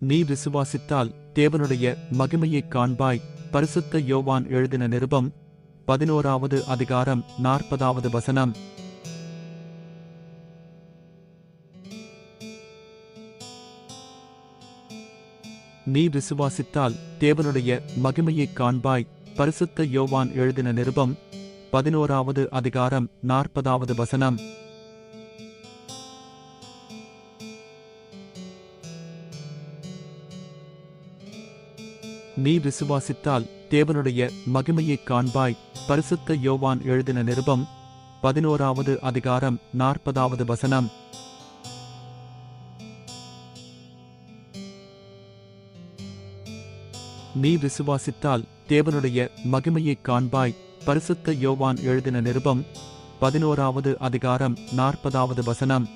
நீ விசுவாசித்தால் தேவனுடைய மகிமையைக் காண்பாய். பரிசுத்த யோவான் எழுதின நிருபம் பதினோராவது அதிகாரம் நாற்பதாவது வசனம். நீ விசுவாசித்தால் தேவனுடைய மகிமையைக் காண்பாய். பரிசுத்த யோவான் எழுதின நிருபம் பதினோராவது அதிகாரம் நாற்பதாவது வசனம். நீ விசுவாசித்தால் தேவனுடைய மகிமையைக் காண்பாய். பரிசுத்த யோவான் எழுதின நிருபம் பதினோராவது அதிகாரம் நாற்பதாவது வசனம். நீ விசுவாசித்தால் தேவனுடைய மகிமையைக் காண்பாய். பரிசுத்த யோவான் எழுதின நிருபம் பதினோராவது அதிகாரம் நாற்பதாவது வசனம்.